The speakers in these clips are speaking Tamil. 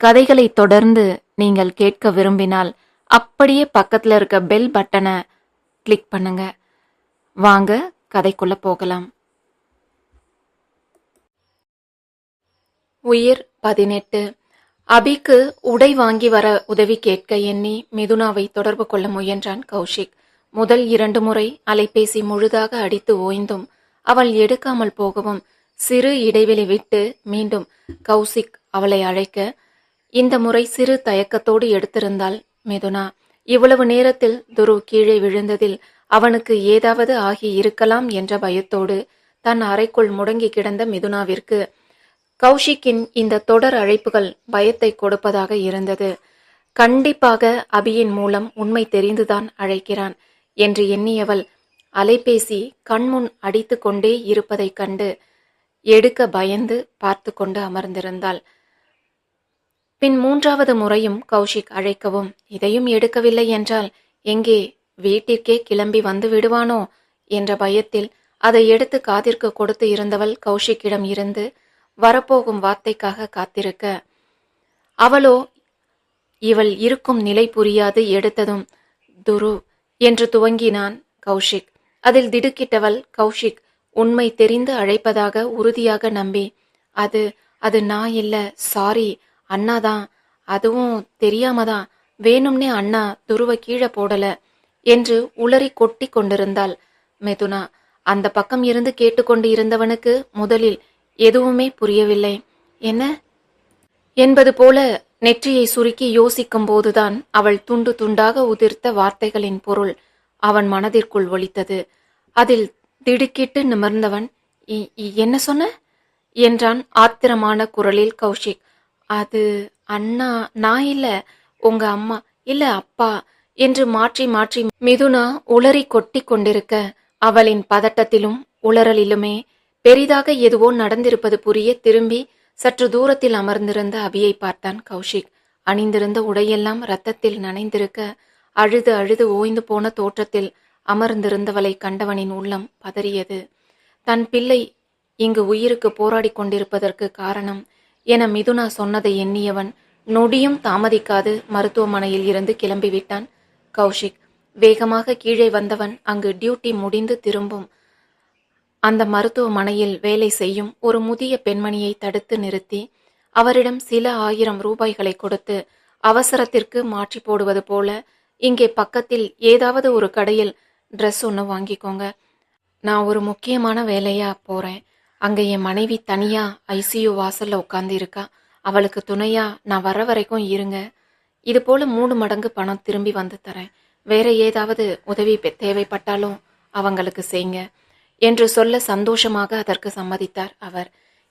கதைகளை தொடர்ந்து நீங்கள் கேட்க விரும்பினால் அப்படியே பக்கத்தில் இருக்க பெல் பட்டனை கிளிக் பண்ணுங்க. வாங்க கதைக்குள்ள போகலாம். உயிர் பதினெட்டு. அபிக்கு உடை வாங்கி வர உதவி கேட்க எண்ணி மிதுனாவை தொடர்பு கொள்ள முயன்றான் கௌஷிக். முதல் இரண்டு முறை அலைபேசி முழுதாக அடித்து ஓய்ந்தும் அவள் எடுக்காமல் போகவும் சிறு இடைவெளி விட்டு மீண்டும் கௌசிக் அவளை அழைக்க இந்த முறை சிறு தயக்கத்தோடு எடுத்திருந்தாள் மிதுனா. இவ்வளவு நேரத்தில் துரு கீழே விழுந்ததில் அவனுக்கு ஏதாவது ஆகி இருக்கலாம் என்ற பயத்தோடு தன் அறைக்குள் முடங்கி கிடந்த மிதுனாவிற்கு கௌஷிக்கின் இந்த தொடர் அழைப்புகள் பயத்தை கொடுப்பதாக இருந்தது. கண்டிப்பாக அபியின் மூலம் உண்மை தெரிந்துதான் அழைக்கிறான் என்று எண்ணியவள் அலைபேசி கண்முன் அடித்து கொண்டே இருப்பதைக் கண்டு எடுக்க பயந்து பார்த்து கொண்டு அமர்ந்திருந்தாள். பின் மூன்றாவது முறையும் கௌஷிக் அழைக்கவும் இதையும் எடுக்கவில்லை என்றால் எங்கே வீட்டிற்கே கிளம்பி வந்து விடுவானோ? என்ற பயத்தில் அதை எடுத்து காதிற்கு கொடுத்து இருந்தவள் கௌஷிக்கிடம் இருந்து வரப்போகும் வார்த்தைக்காக காத்திருக்க. அவளோ இவள் இருக்கும் நிலை புரியாது எடுத்ததும் துரு என்று துவங்கினான் கௌஷிக். அதில் திடுக்கிட்டவள் கௌஷிக் உண்மை தெரிந்து அழைப்பதாக உறுதியாக நம்பி அது அது நான் இல்ல சாரி அண்ணாதான். அதுவும் தெரியாம தான் வேணும்னே அண்ணா துருவ கீழே போடல என்று உளறி கொட்டி கொண்டிருந்தாள் மெதுனா. அந்த பக்கம் இருந்து கேட்டுக்கொண்டு இருந்தவனுக்கு முதலில் எதுவுமே புரியவில்லை. என்ன? என்பது போல நெற்றியை சுருக்கி யோசிக்கும் போதுதான் அவள் துண்டு துண்டாக உதிர்த்த வார்த்தைகளின் பொருள் அவன் மனதிற்குள் ஒலித்தது. அதில் திடுக்கிட்டு நிமிர்ந்தவன் "இ- இ- என்ன சொன்ன? என்றான் ஆத்திரமான குரலில் கௌஷிக். அது அண்ணா நான் இல்ல உங்க அம்மா இல்ல அப்பா என்று மாற்றி மாற்றி மிதுனா உளறி கொட்டி கொண்டிருக்க அவளின் பதட்டத்திலும் உளறலிலுமே பெரிதாக எதுவோ நடந்திருப்பது புரிய திரும்பி சற்று தூரத்தில் அமர்ந்திருந்த அபியை பார்த்தான் கௌஷிக். அணிந்திருந்த உடையெல்லாம் ரத்தத்தில் நனைந்திருக்க அழுது அழுது ஓய்ந்து போன தோற்றத்தில் அமர்ந்திருந்தவளை கண்டவனின் உள்ளம் பதறியது. தன் பிள்ளை இங்கு உயிருக்கு போராடி கொண்டிருப்பதற்கு காரணம் என மிதுனா சொன்னதை எண்ணியவன் நொடியும் தாமதிக்காது மருத்துவமனையில் இருந்து கிளம்பிவிட்டான். கௌஷிக் வேகமாக கீழே வந்தவன் அங்கு டியூட்டி முடிந்து திரும்பும். அந்த மருத்துவமனையில் வேலை செய்யும் ஒரு முதிய பெண்மணியை தடுத்து நிறுத்தி அவரிடம் சில ஆயிரம் ரூபாய்களை கொடுத்து அவசரத்திற்கு மாற்றி போடுவது போல இங்கே பக்கத்தில் ஏதாவது ஒரு கடையில் ட்ரெஸ் ஒன்று வாங்கிக்கோங்க. நான் ஒரு முக்கியமான வேலையா போறேன். அங்கே என் மனைவி தனியா ஐசியூ வாசல்ல உட்காந்து இருக்கா அவளுக்கு துணையா நான் வர வரைக்கும் இருங்க. இது போல மூணு மடங்கு பணம் திரும்பி வந்து தரேன். வேற ஏதாவது உதவி தேவைப்பட்டாலும் அவங்களுக்கு செய்யுங்க என்று சொல்ல சந்தோஷமாக அதற்கு சம்மதித்தார் அவர்.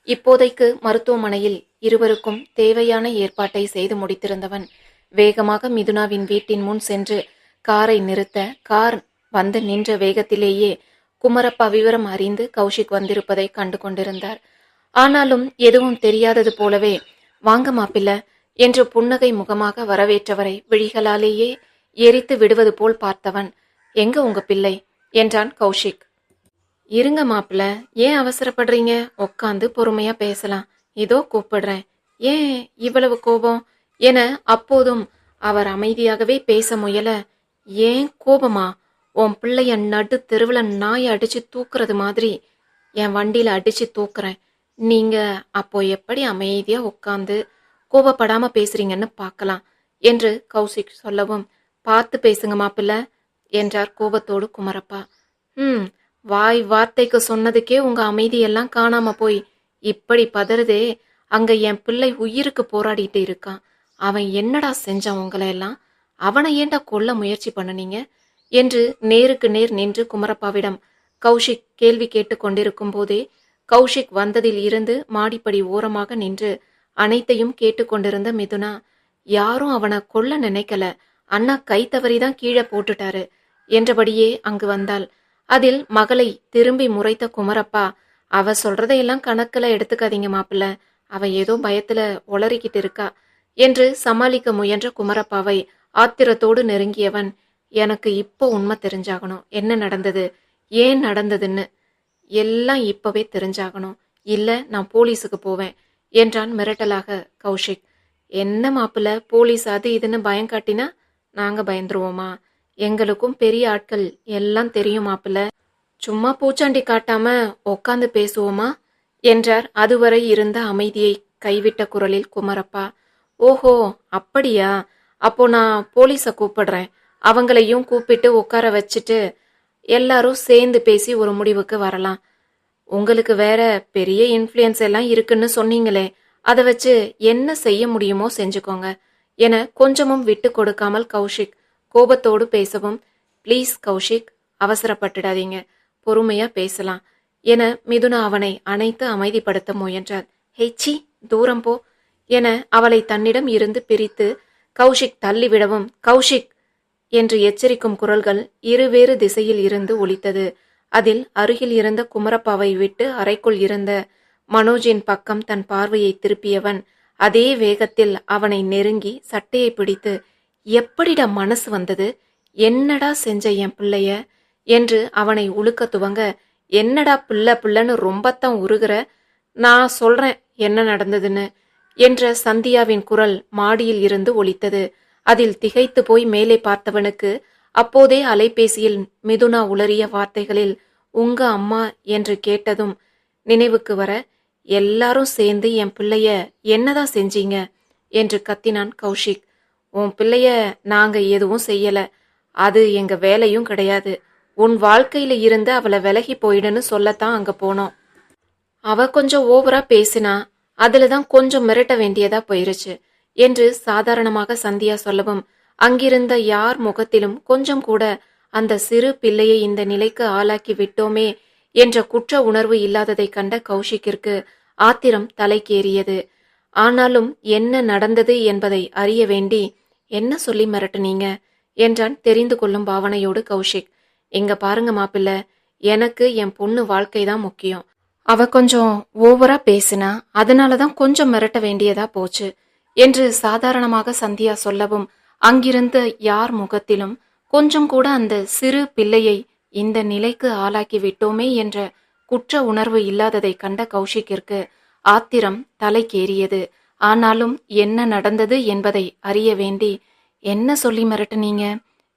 இப்போதைக்கு மருத்துவமனையில் இருவருக்கும் தேவையான ஏற்பாட்டை செய்து முடித்திருந்தவன் வேகமாக மிதுனாவின் வீட்டின் முன் சென்று காரை நிறுத்த கார் வந்து நின்ற வேகத்திலேயே குமரப்பா விவரம் அறிந்து கௌஷிக் வந்திருப்பதை கண்டு கொண்டிருந்தார். ஆனாலும் எதுவும் தெரியாதது போலவே வாங்க மாப்பிள்ள என்று புன்னகை முகமாக வரவேற்றவரை விழிகளாலேயே எரித்து விடுவது போல் பார்த்தவன் எங்க உங்க பிள்ளை? என்றான் கௌஷிக். இருங்க மாப்பிள்ள ஏன் அவசரப்படுறீங்க? உட்காந்து பொறுமையா பேசலாம். இதோ கூப்பிடுறேன். ஏன் இவ்வளவு கோபம்? என அப்போதும் அவர் அமைதியாகவே பேச முயல ஏன் கோபமா? உன் பிள்ளைய நடு தெருவில் நாய் அடித்து தூக்குறது மாதிரி என் வண்டியில் அடித்து தூக்குறேன். நீங்கள் அப்போ எப்படி அமைதியாக உட்காந்து கோபப்படாமல் பேசுறீங்கன்னு பார்க்கலாம் என்று கௌசிக் சொல்லவும் பார்த்து பேசுங்க மாப்பிள்ள என்றார் கோபத்தோடு குமரப்பா. ம் வாய் வார்த்தைக்கு சொன்னதுக்கே உங்க அமைதியெல்லாம் காணாம போய் இப்படி பதறதே அங்க என் பிள்ளை உயிருக்கு போராடிட்டு இருக்கான். அவன் என்னடா செஞ்சான் உங்களை எல்லாம் அவனை ஏன்டா கொல்ல முயற்சி பண்ணுனீங்க? என்று நேருக்கு நேர் நின்று குமரப்பாவிடம் கௌஷிக் கேள்வி கேட்டுக் கொண்டிருக்கும் போதே கௌஷிக் வந்ததில் இருந்து மாடிப்படி ஓரமாக நின்று அனைத்தையும் கேட்டுக்கொண்டிருந்த மிதுனா யாரும் அவனை கொல்ல நினைக்கல. அண்ணா கை தவறிதான் கீழே போட்டுட்டாரு என்றபடியே அங்கு வந்தாள். அதில் மகளை திரும்பி முறைத்த குமரப்பா அவ சொல்றதையெல்லாம் கணக்கில் எடுத்துக்காதீங்க மாப்பிள்ள. அவ ஏதோ பயத்துல ஒளறிக்கிட்டு இருக்கா என்று சமாளிக்க முயன்ற குமரப்பாவை ஆத்திரத்தோடு நெருங்கியவன் எனக்கு இப்போ உண்மை தெரிஞ்சாகணும். என்ன நடந்தது? ஏன் நடந்ததுன்னு எல்லாம் இப்பவே தெரிஞ்சாகணும். இல்லை நான் போலீஸுக்கு போவேன் என்றான் மிரட்டலாக கௌஷிக். என்ன மாப்பிள்ள போலீஸ் அது இதுன்னு பயம் காட்டினா நாங்கள் பயந்துருவோமா? எங்களுக்கும் பெரிய ஆட்கள் எல்லாம் தெரியும் மாப்பிள்ள. சும்மா பூச்சாண்டி காட்டாம உக்காந்து பேசுவோமா? என்றார். அதுவரை இருந்த அமைதியை கைவிட்ட குரலில் குமரப்பா. ஓஹோ அப்படியா? அப்போ நான் போலீஸை கூப்பிடுறேன். அவங்களையும் கூப்பிட்டு உட்கார வச்சுட்டு எல்லாரும் சேர்ந்து பேசி ஒரு முடிவுக்கு வரலாம். உங்களுக்கு வேற பெரிய இன்ஃப்ளூயன்ஸ் எல்லாம் இருக்குன்னு சொன்னீங்களே அதை வச்சு என்ன செய்ய முடியுமோ செஞ்சுக்கோங்க என கொஞ்சமும் விட்டு கொடுக்காமல் கௌஷிக் கோபத்தோடு பேசவும் ப்ளீஸ் கௌஷிக் அவசரப்பட்டுடாதீங்க பொறுமையா பேசலாம் என மிதுனா அவனை அணைத்து அமைதிப்படுத்த முயன்றார். ஹெச்சி தூரம் போ என அவளை தன்னிடம் இருந்து பிரித்து கௌஷிக் தள்ளிவிடவும் கௌஷிக் என்று எச்சரிக்கும் குரல்கள் இருவேறு திசையில் இருந்து ஒலித்தது. அதில் அருகில் இருந்த குமரப்பாவை விட்டு அறைக்குள் இருந்த மனோஜின் பக்கம் தன் பார்வையை திருப்பியவன் அதே வேகத்தில் அவனை நெருங்கி சட்டையை பிடித்து எப்படிடா மனசு வந்தது? என்னடா செஞ்ச என் பிள்ளைய? என்று அவனை உழுக்க துவங்க என்னடா பிள்ளை பிள்ளைன்னு ரொம்பத்தான் உருகிற? நான் சொல்றேன் என்ன நடந்ததுன்னு என்ற சந்தியாவின் குரல் மாடியில் இருந்து ஒலித்தது. அதில் திகைத்து போய் மேலே பார்த்தவனுக்கு அப்போதே அலைபேசியில் மிதுனா உளறிய வார்த்தைகளில் உங்க அம்மா என்று கேட்டதும் நினைவுக்கு வர எல்லாரும் சேர்ந்து என் பிள்ளைய என்னதான் செஞ்சீங்க? என்று கத்தினான் கௌஷிக். உன் பிள்ளைய நாங்க எதுவும் செய்யல. அது எங்க வேலையும் கிடையாது. உன் வாழ்க்கையில இருந்து அவளை விலகி போயிடுன்னு சொல்லத்தான் அங்க போனோம். அவ கொஞ்சம் ஓவரா பேசினா அதுல தான் கொஞ்சம் மிரட்ட வேண்டியதா போயிருச்சு. என்று சாதாரணமாக சந்தியா சொல்லவும் அங்கிருந்த யார் முகத்திலும் கொஞ்சம் கூட அந்த சிறு பிள்ளையை இந்த நிலைக்கு ஆளாக்கி விட்டோமே என்ற குற்ற உணர்வு இல்லாததை கண்ட கௌஷிக்கிற்கு ஆத்திரம் தலைக்கேறியது. ஆனாலும் என்ன நடந்தது என்பதை அறிய வேண்டி என்ன சொல்லி மிரட்டுனீங்க? என்றான் தெரிந்து கொள்ளும் பாவனையோடு கௌஷிக். இங்க பாருங்க மாப்பிள்ள எனக்கு என் பொண்ணு வாழ்க்கை தான் முக்கியம். அவ கொஞ்சம் ஓவரா பேசினா அதனாலதான் கொஞ்சம் மிரட்ட வேண்டியதா போச்சு. என்று சாதாரணமாக சந்தியா சொல்லவும் அங்கிருந்த யார் முகத்திலும் கொஞ்சம் கூட அந்த சிறு பிள்ளையை இந்த நிலைக்கு ஆளாக்கி விட்டோமே என்ற குற்ற உணர்வு இல்லாததை கண்ட கௌஷிக்கிற்கு ஆத்திரம் தலைக்கேறியது. ஆனாலும் என்ன நடந்தது என்பதை அறிய வேண்டி என்ன சொல்லி மிரட்டுனீங்க?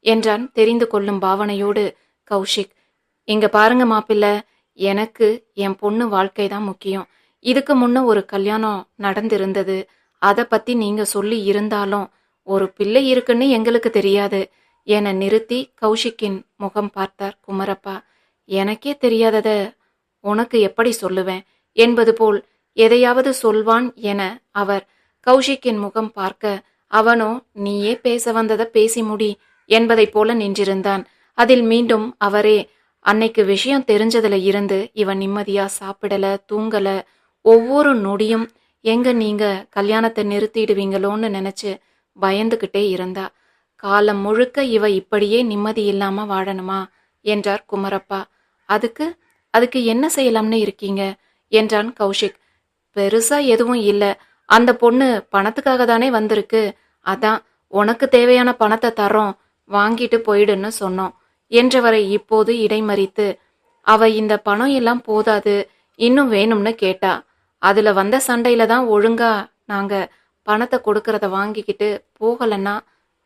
என்றான் தெரிந்து கொள்ளும் பாவனையோடு கௌஷிக். இங்க பாருங்க மாப்பிள்ள எனக்கு என் பொண்ணு வாழ்க்கை தான் முக்கியம். இதுக்கு முன்ன ஒரு கல்யாணம் நடந்திருந்தது. அதை பத்தி நீங்க சொல்லி இருந்தாலும் ஒரு பிள்ளை இருக்குன்னு எங்களுக்கு தெரியாது. என நிறுத்தி கௌஷிக்கின் முகம் பார்த்தார் குமரப்பா. எனக்கே தெரியாதத உனக்கு எப்படி சொல்லுவேன்? என்பது போல் எதையாவது சொல்வான் என அவர் கௌஷிக்கின் முகம் பார்க்க அவனோ நீயே பேச வந்ததை பேசி முடி என்பதைப் போல நின்றிருந்தான். அதில் மீண்டும் அவரே அன்னைக்கு விஷயம் தெரிஞ்சதுல இருந்து இவன் நிம்மதியா சாப்பிடல தூங்கல ஒவ்வொரு நொடியும் எங்க நீங்க கல்யாணத்தை நிறுத்திடுவீங்களோன்னு நினைச்சு பயந்துகிட்டே இருந்தா. காலம் முழுக்க இவ இப்படியே நிம்மதி இல்லாம வாழணுமா? என்றார் குமரப்பா. அதுக்கு அதுக்கு என்ன செய்யலாம்னு இருக்கீங்க? என்றான் கௌஷிக். பெருசா எதுவும் இல்ல. அந்த பொண்ணு பணத்துக்காக தானே வந்திருக்கு. அதான் உனக்கு தேவையான பணத்தை தரோம் வாங்கிட்டு போயிடுன்னு சொன்னோம். என்றவரை இப்போது இடைமறித்து அவ இந்த பணம் எல்லாம் போதாது இன்னும் வேணும்னு கேட்டா. அதுல வந்த சண்டையில தான் ஒழுங்கா நாங்க பணத்தை கொடுக்கறத வாங்கிக்கிட்டு போகலன்னா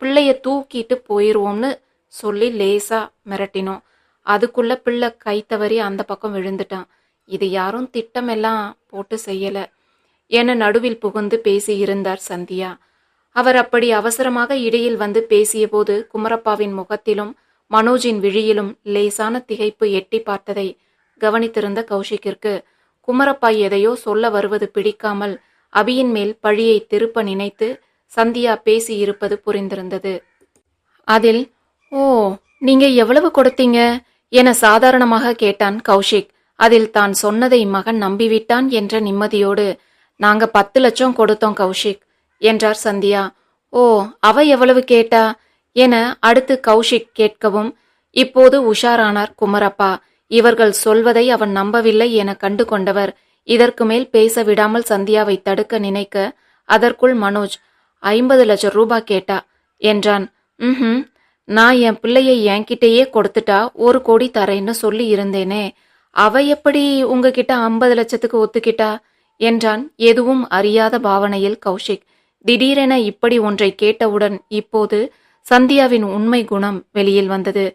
பிள்ளைய தூக்கிட்டு போயிடுவோம்னு சொல்லி லேசா மிரட்டினோம். அதுக்குள்ள பிள்ளை கை தவறி அந்த பக்கம் விழுந்துட்டான். இது யாரும் திட்டமெல்லாம் போட்டு செய்யல. என நடுவில் புகுந்து பேசியிருந்தார் சந்தியா. அவர் அப்படி அவசரமாக இடையில் வந்து பேசியபோது குமரப்பாவின் முகத்திலும் மனோஜின் விழியிலும் லேசான திகைப்பு எட்டி பார்த்ததை கவனித்திருந்த கௌஷிக்கிற்கு குமரப்பா எதையோ சொல்ல வருவது பிடிக்காமல் அபியின் மேல் பழியை திருப்ப நினைத்து சந்தியா பேசியிருப்பது புரிந்திருந்தது. அதில் ஓ நீங்க எவ்வளவு கொடுத்தீங்க? என சாதாரணமாக கேட்டான் கௌஷிக். அதில் தான் சொன்னதை மகன் நம்பிவிட்டான் என்ற நிம்மதியோடு நாங்க பத்து லட்சம் கொடுத்தோம் கௌஷிக் என்றார் சந்தியா. ஓ அவ எவ்வளவு கேட்டா? என அடுத்து கௌஷிக் கேட்கவும் இப்போது உஷாரானார் குமரப்பா இவர்கள் சொல்வதை அவன் நம்பவில்லை என கண்டு கொண்டவர் இதற்கு மேல் பேச விடாமல் சந்தியாவை தடுக்க நினைக்க அதற்குள் மனோஜ் ஐம்பது லட்சம் ரூபாய் கேட்டா? என்றான். ம் நான் என் பிள்ளையை என்கிட்டயே கொடுத்துட்டா ஒரு கோடி தரேன்னு சொல்லி இருந்தேனே. அவ எப்படி உங்ககிட்ட ஐம்பது லட்சத்துக்கு ஒத்துக்கிட்டா? என்றான். எதுவும் அறியாத பாவனையில் கௌஷிக். திடீரென இப்படி ஒன்றை கேட்டவுடன் இப்போது சந்தியாவின் உண்மை குணம் வெளியில் வந்தது.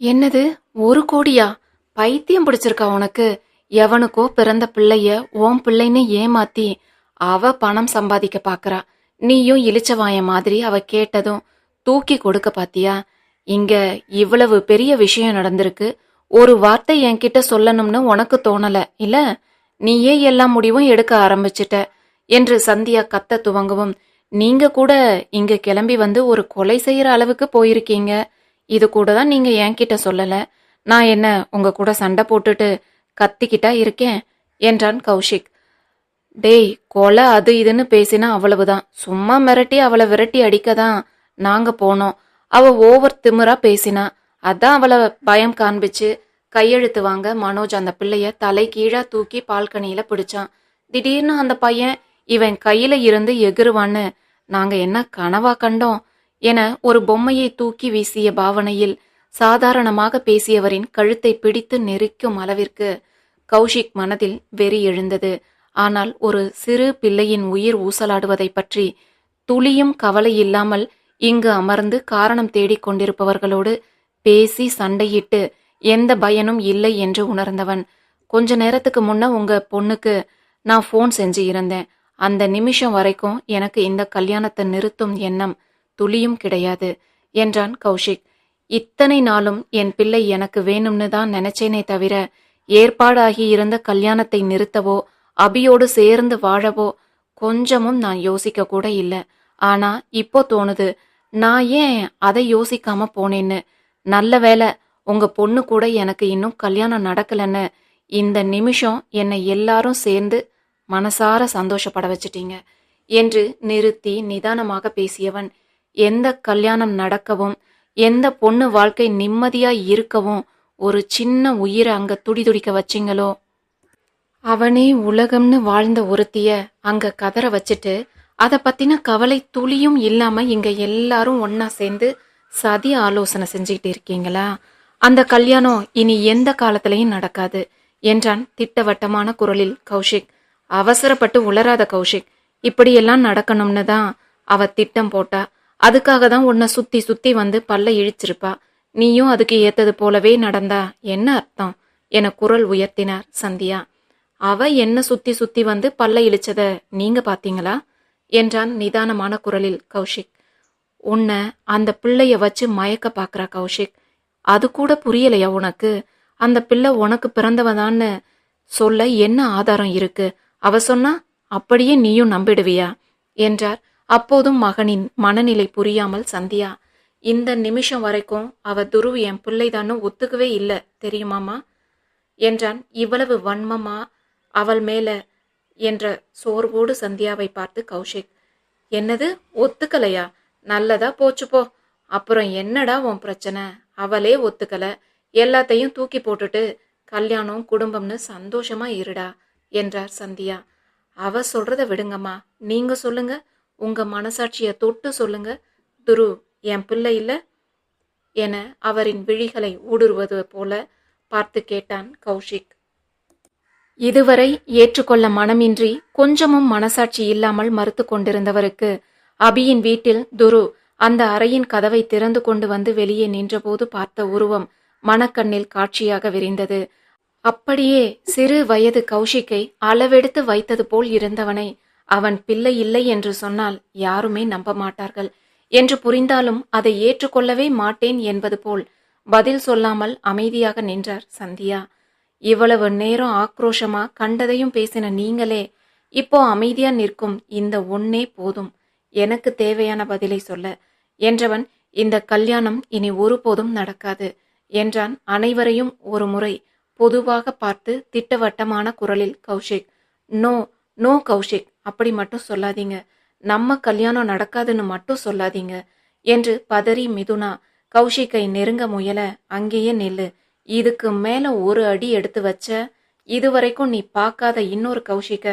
என்னது? ஒரு கோடியா? பைத்தியம் பிடிச்சிருக்கா உனக்கு? எவனுக்கோ பிறந்த பிள்ளைய ஓம் பிள்ளைன்னு ஏமாத்தி அவ பணம் சம்பாதிக்க பாக்குறா. நீயும் இழிச்சவாய மாதிரி அவ கேட்டதும் தூக்கி கொடுக்க பாத்தியா? இங்க இவ்வளவு பெரிய விஷயம் நடந்திருக்கு. ஒரு வார்த்தை என்கிட்ட சொல்லணும்னு உனக்கு தோணல இல்ல? நீயே எல்லா முடிவும் எடுக்க ஆரம்பிச்சிட்ட. என்று சந்தியா கத்த துவங்கவும் நீங்க கூட இங்க கிளம்பி வந்து ஒரு கொலை செய்யற அளவுக்கு போயிருக்கீங்க. இது கூட தான் நீங்க என்கிட்ட சொல்லல. நான் என்ன உங்க கூட சண்டை போட்டுட்டு கத்திக்கிட்டா இருக்கேன்? என்றான் கௌஷிக். டேய் கொலை அது இதுன்னு பேசினா அவ்வளவுதான். சும்மா மிரட்டி அவளை விரட்டி அடிக்க தான் நாங்க போனோம். அவ ஓவர் திமிரா பேசினா. அதான் அவளை பயம் காண்பிச்சு கையெழுத்து வாங்க மனோஜ் அந்த பிள்ளைய தலை கீழா தூக்கி பால்கனியில பிடிச்சான். திடீர்னு அந்த பையன் இவன் கையில இருந்து எகிருவான்னு நாங்க என்ன கனவா கண்டோம்? என ஒரு பொம்மையை தூக்கி வீசிய பாவனையில் சாதாரணமாக பேசியவரின் கழுத்தை பிடித்து நெரிக்கும் அளவிற்கு கௌஷிக் மனதில் வெறி எழுந்தது. ஆனால் ஒரு சிறு பிள்ளையின் உயிர் ஊசலாடுவதைப் பற்றி துளியும் கவலை இல்லாமல் இங்கு அமர்ந்து காரணம் தேடிக் கொண்டிருப்பவர்களோடு பேசி சண்டையிட்டு எந்த பயனும் இல்லை என்று உணர்ந்தவன். கொஞ்ச நேரத்துக்கு முன்ன உங்க பொண்ணுக்கு நான் ஃபோன் செஞ்சு இருந்தேன். அந்த நிமிஷம் வரைக்கும் எனக்கு இந்த கல்யாணத்தை நிறுத்தும் எண்ணம் துளியும் கிடையாது என்றான் கௌஷிக். இத்தனை நாளும் என் பிள்ளை எனக்கு வேணும்னு தான் நினைச்சேனே தவிர ஏற்பாடாகி இருந்த கல்யாணத்தை நிறுத்தவோ அபியோடு சேர்ந்து வாழவோ கொஞ்சமும் நான் யோசிக்க கூட இல்லை. ஆனா இப்போ தோணுது நான் ஏன் அதை யோசிக்காம போனேன்னு? நல்ல வேளை உங்க பொண்ணு கூட எனக்கு இன்னும் கல்யாணம் நடக்கலன்னு இந்த நிமிஷம் என்னை எல்லாரும் சேர்ந்து மனசார சந்தோஷப்பட வச்சிட்டீங்க என்று நிறுத்தி நிதானமாக பேசியவன் எந்த கல்யாணம் நடக்கவும் எந்த பொண்ணு வாழ்க்கை நிம்மதியா இருக்கவும் ஒரு சின்ன உயிரை அங்க துடிதுடிக்க வச்சிங்களோ? அவனே உலகம்னு வாழ்ந்த ஒருத்திய அங்க கதற வச்சுட்டு அதை பத்தின கவலை துளியும் இல்லாம இங்க எல்லாரும் ஒன்னா சேர்ந்து சதி ஆலோசனை செஞ்சுக்கிட்டு இருக்கீங்களா? அந்த கல்யாணம் இனி எந்த காலத்திலையும் நடக்காது என்றான் திட்டவட்டமான குரலில் கௌஷிக். அவசரப்பட்டு உளராத கௌஷிக். இப்படியெல்லாம் நடக்கணும்னு தான் அவ திட்டம் போட்டா. அதுக்காக தான் உன்னை சுத்தி சுத்தி வந்து பல்ல இழிச்சிருப்பா. நீயும் அதுக்கு ஏத்தது போலவே நடந்தா என்ன அர்த்தம்? என குரல் உயர்த்தினார் சந்தியா. அவ என்ன சுத்தி சுத்தி வந்து பல்ல இழிச்சத நீங்க பாத்தீங்களா? என்றான் நிதானமான குரலில் கௌஷிக். உன்னை அந்த பிள்ளைய வச்சு மயக்க பாக்குறா கௌஷிக். அது கூட புரியலையா உனக்கு? அந்த பிள்ளை உனக்கு பிறந்தவதான்னு சொல்ல என்ன ஆதாரம் இருக்கு? அவ சொன்னா அப்படியே நீயும் நம்பிடுவியா? என்றார் அப்போதும் மகனின் மனநிலை புரியாமல் சந்தியா இந்த நிமிஷம் வரைக்கும் அவ துருவ் என் பிள்ளைதான்னு ஒத்துக்கவே இல்லை தெரியுமாமா என்றான். இவ்வளவு வன்மமா அவள் மேல என்ற சோர்வோடு சந்தியாவை பார்த்து கௌஷிக் என்னது? ஒத்துக்கலையா? நல்லதா போச்சு போ. அப்புறம் என்னடா உன் பிரச்சனை? அவளே ஒத்துக்கல. எல்லாத்தையும் தூக்கி போட்டுட்டு கல்யாணம் குடும்பம்னு சந்தோஷமா இருடா என்றார் சந்தியா. அவ சொல்றத விடுங்கம்மா. நீங்க சொல்லுங்க. உங்க மனசாட்சியை தொட்டு சொல்லுங்க. துரு என் பிள்ளை இல்லை என அவரின் விழிகளை ஊடுருவது போல பார்த்து கேட்டான் கௌஷிக். இதுவரை ஏற்றுக்கொள்ள மனமின்றி கொஞ்சமும் மனசாட்சி இல்லாமல் மறுத்து கொண்டிருந்தவருக்கு அபியின் வீட்டில் துரு அந்த அறையின் கதவை திறந்து கொண்டு வந்து வெளியே நின்றபோது பார்த்த உருவம் மனக்கண்ணில் காட்சியாக விரிந்தது. அப்படியே சிறு வயது கௌஷிக்கை அளவெடுத்து வைத்தது போல் இருந்தவனை அவன் பிள்ளை இல்லை என்று சொன்னால் யாருமே நம்ப மாட்டார்கள். என்று புரிந்தாலும் அதை ஏற்றுக்கொள்ளவே மாட்டேன் என்பது போல் பதில் சொல்லாமல் அமைதியாக நின்றார் சந்தியா. இவ்வளவு நேரம் ஆக்ரோஷமா கண்டதையும் பேசின நீங்களே இப்போ அமைதியா நிற்கும் இந்த ஒன்னே போதும். எனக்கு தேவையான பதிலை சொல்ல. என்றவன் இந்த கல்யாணம் இனி ஒருபோதும் நடக்காது என்றான் அனைவரையும் ஒரு முறை பொதுவாக பார்த்து திட்டவட்டமான குரலில் கௌஷிக். No no Kaushik. அப்படி மட்டும் சொல்லாதீங்க. நம்ம கல்யாணம் நடக்காதுன்னு மட்டும் சொல்லாதீங்க. என்று பதறி மிதுனா கௌஷிக்கை நெருங்க முயல அங்கேயே நில்லு. இதுக்கு மேல ஒரு அடி எடுத்து வச்ச இதுவரைக்கும் நீ பார்க்காத இன்னொரு கௌஷிக்க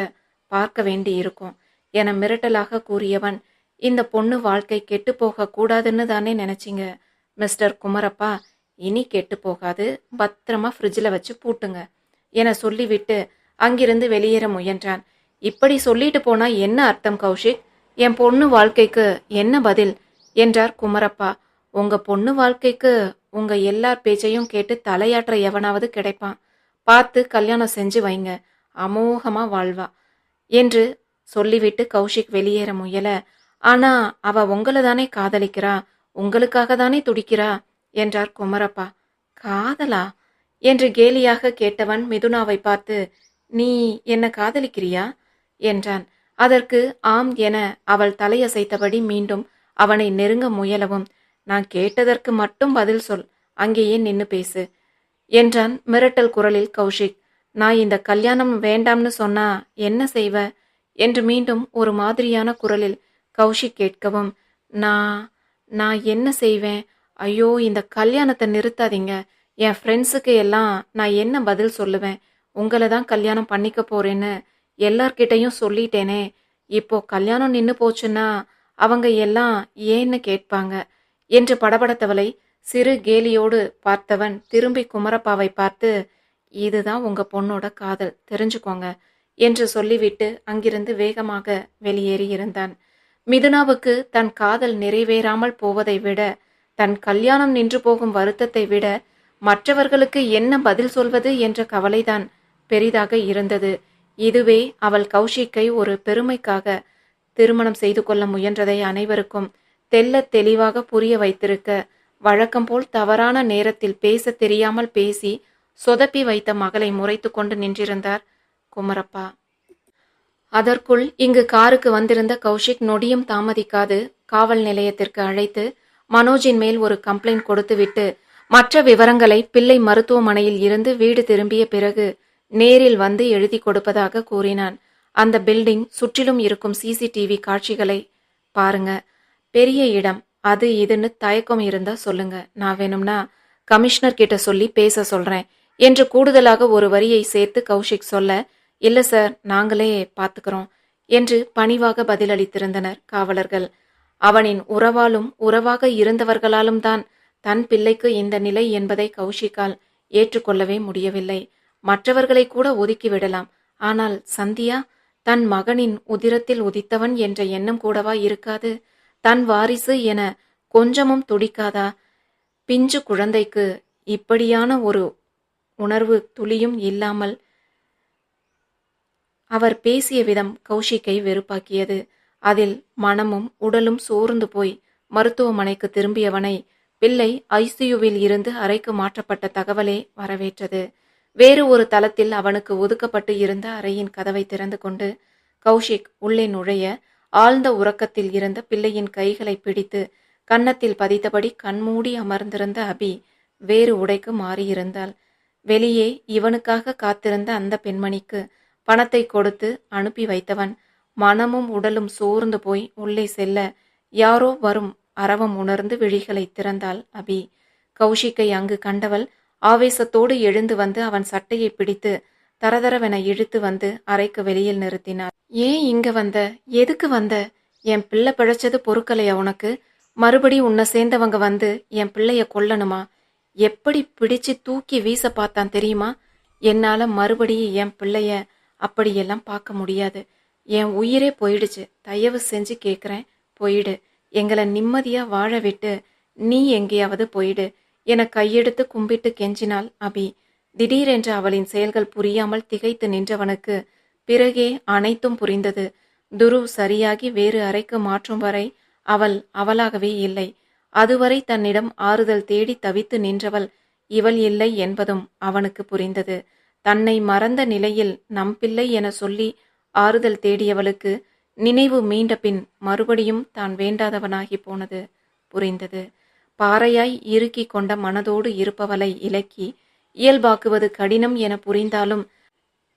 பார்க்க வேண்டி இருக்கும் என மிரட்டலாக கூறியவன் இந்த பொண்ணு வாழ்க்கை கெட்டு போக கூடாதுன்னு தானே நினைச்சிங்க மிஸ்டர் குமரப்பா? இனி கெட்டு போகாது பத்திரமா ஃப்ரிட்ஜில் வச்சு பூட்டுங்க என சொல்லிவிட்டு அங்கிருந்து வெளியேற முயன்றான். இப்படி சொல்லிட்டு போனா என்ன அர்த்தம் கௌஷிக்? என் பொண்ணு வாழ்க்கைக்கு என்ன பதில்? என்றார் குமரப்பா. உங்க பொண்ணு வாழ்க்கைக்கு உங்க எல்லார் பேச்சையும் கேட்டு தலையாற்ற எவனாவது கிடைப்பான். பார்த்து கல்யாணம் செஞ்சு வைங்க. அமோகமா வாழ்வா. என்று சொல்லிவிட்டு கௌஷிக் வெளியேற முயல. ஆனா அவ உங்களை தானே காதலிக்கிறா? உங்களுக்காக தானே துடிக்கிறா? என்றார் குமரப்பா. காதலா? என்று கேலியாக கேட்டவன் மிதுனாவை பார்த்து நீ என்ன காதலிக்கிறியா? என்றான். அதற்கு ஆம் என அவள் தலையசைத்தபடி மீண்டும் அவனை நெருங்க முயலவும் நான் கேட்டதற்கு மட்டும் பதில் சொல் அங்கேயே நின்னு பேசு என்றான் மிரட்டல் குரலில் கௌஷிக். நான் இந்த கல்யாணம் வேண்டாம்னு சொன்னா என்ன செய்வ? என்று மீண்டும் ஒரு மாதிரியான குரலில் கௌஷிக் கேட்கவும் நான் நான் என்ன செய்வேன்? ஐயோ இந்த கல்யாணத்தை நிறுத்தாதீங்க. என் ஃப்ரெண்ட்ஸுக்கு எல்லாம் நான் என்ன பதில் சொல்லுவேன்? உங்களை தான் கல்யாணம் பண்ணிக்க போறேன்னு எல்லார்கிட்டையும் சொல்லிட்டேனே. இப்போ கல்யாணம் நின்று போச்சுன்னா அவங்க எல்லாம் ஏன்னு கேட்பாங்க என்று படபடத்தவளை சிறு கேலியோடு பார்த்தவன் திரும்பி குமரப்பாவை பார்த்து இதுதான் உங்க பொண்ணோட காதல் தெரிஞ்சுக்கோங்க என்று சொல்லிவிட்டு அங்கிருந்து வேகமாக வெளியேறி இருந்தான். மிதுனாவுக்கு தன் காதல் நிறைவேறாமல் போவதை விட தன் கல்யாணம் நின்று போகும் வருத்தத்தை விட மற்றவர்களுக்கு என்ன பதில் சொல்வது என்ற கவலைதான் பெரிதாக இருந்தது. இதுவே அவள் கௌஷிக்கை ஒரு பெருமைக்காக திருமணம் செய்து கொள்ள முயன்றதை அனைவருக்கும் தெல்ல தெளிவாக புரிய வைத்திருக்க வழக்கம் போல் தவறான நேரத்தில் பேச தெரியாமல் பேசி சொதப்பி வைத்த மகளை முறைத்து கொண்டு நின்றிருந்தார் குமரப்பா. அதற்குள் இங்கு காருக்கு வந்திருந்த கௌஷிக் நொடியும் தாமதிக்காது காவல் நிலையத்திற்கு அழைத்து மனோஜின் மேல் ஒரு கம்ப்ளைண்ட் கொடுத்துவிட்டு மற்ற விவரங்களை பிள்ளை மருத்துவமனையில் இருந்து வீடு திரும்பிய பிறகு நேரில் வந்து எழுதி கொடுப்பதாக கூறினான். அந்த பில்டிங் சுற்றிலும் இருக்கும் சிசிடிவி காட்சிகளை பாருங்க. பெரிய இடம். அது இதுன்னு தயக்கம் இருந்தா சொல்லுங்க. நான் வேணும்னா கமிஷனர் கிட்ட சொல்லி பேச சொல்றேன். என்று கூடுதலாக ஒரு வரியை சேர்த்து கௌஷிக் சொல்ல இல்ல சார் நாங்களே பார்த்துக்கிறோம் என்று பணிவாக பதிலளித்திருந்தனர் காவலர்கள். அவனின் உறவாலும் உறவாக இருந்தவர்களாலும் தான் தன் பிள்ளைக்கு இந்த நிலை என்பதை கௌஷிக்கால் ஏற்றுக்கொள்ளவே முடியவில்லை. மற்றவர்களை கூட ஒதுக்கிவிடலாம். ஆனால் சந்தியா தன் மகனின் உதிரத்தில் உதித்தவன் என்ற எண்ணம் கூடவா இருக்காது? தன் வாரிசு என கொஞ்சமும் துடிக்காதா? பிஞ்சு குழந்தைக்கு இப்படியான ஒரு உணர்வு துளியும் இல்லாமல் அவர் பேசிய விதம் கௌஷிக்கை வெறுப்பாக்கியது. அதில் மனமும் உடலும் சோர்ந்து போய் மருத்துவமனைக்கு திரும்பியவனை பிள்ளை ஐசியுவில் இருந்து அறைக்கு மாற்றப்பட்ட தகவலே வரவேற்றது. வேறு ஒரு தளத்தில் அவனுக்கு ஒதுக்கப்பட்டு இருந்த அறையின் கதவை திறந்து கொண்டு கௌஷிக் உள்ளே நுழைய ஆழ்ந்த உறக்கத்தில் இருந்த பிள்ளையின் கைகளை பிடித்து கன்னத்தில் பதித்தபடி கண்மூடி அமர்ந்திருந்த அபி வேறு உடைக்கு மாறியிருந்தாள். வெளியே இவனுக்காக காத்திருந்த அந்த பெண்மணிக்கு பணத்தை கொடுத்து அனுப்பி வைத்தவன் மனமும் உடலும் சோர்ந்து போய் உள்ளே செல்ல யாரோ வரும் அரவம் உணர்ந்து விழிகளை திறந்தாள் அபி. கௌஷிக்கை அங்கு கண்டவள் ஆவேசத்தோடு எழுந்து வந்து அவன் சட்டையை பிடித்து தரதரவென இழுத்து வந்து அறைக்கு வெளியில் நிறுத்தினார். ஏன் இங்க வந்த? எதுக்கு வந்த? என் பிள்ளை பிழைச்சது பொறுக்கலையா உனக்கு? மறுபடி உன்னை சேர்ந்தவங்க வந்து என் பிள்ளைய கொல்லணுமா? எப்படி பிடிச்சு தூக்கி வீச பார்த்தான் தெரியுமா? என்னால மறுபடியும் என் பிள்ளைய அப்படியெல்லாம் பார்க்க முடியாது. என் உயிரே போயிடுச்சு. தயவு செஞ்சு கேட்குறேன் போயிடு. எங்களை நிம்மதியா வாழ விட்டு நீ எங்கேயாவது போயிடு. என கையெடுத்து கும்பிட்டு கெஞ்சினாள் அபி. திடீரென்று அவளின் செயல்கள் புரியாமல் திகைத்து நின்றவனுக்கு பிறகே அனைத்தும் புரிந்தது. துருவ் சரியாகி வேறு அறைக்கு மாற்றும் வரை அவள் அவளாகவே இல்லை. அதுவரை தன்னிடம் ஆறுதல் தேடி தவித்து நின்றவள் இவள் இல்லை என்பதும் அவனுக்கு புரிந்தது. தன்னை மறந்த நிலையில் நம் பிள்ளை என சொல்லி ஆறுதல் தேடியவளுக்கு நினைவு மீண்ட பின் மறுபடியும் தான் வேண்டாதவனாகி போனது புரிந்தது. பாறையாய் இறுக்கி கொண்ட மனதோடு இருப்பவளை இலக்கி இயல்பாக்குவது கடினம் என புரிந்தாலும்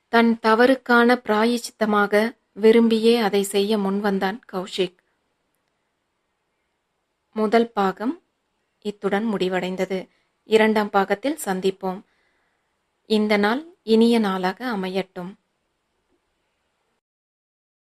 தன் தவறுக்கான பிராயச்சித்தமாக விரும்பியே அதை செய்ய முன்வந்தான் கௌஷிக். முதல் பாகம் இத்துடன் முடிவடைந்தது. இரண்டாம் பாகத்தில் சந்திப்போம். இந்த நாள் இனிய நாளாக அமையட்டும்.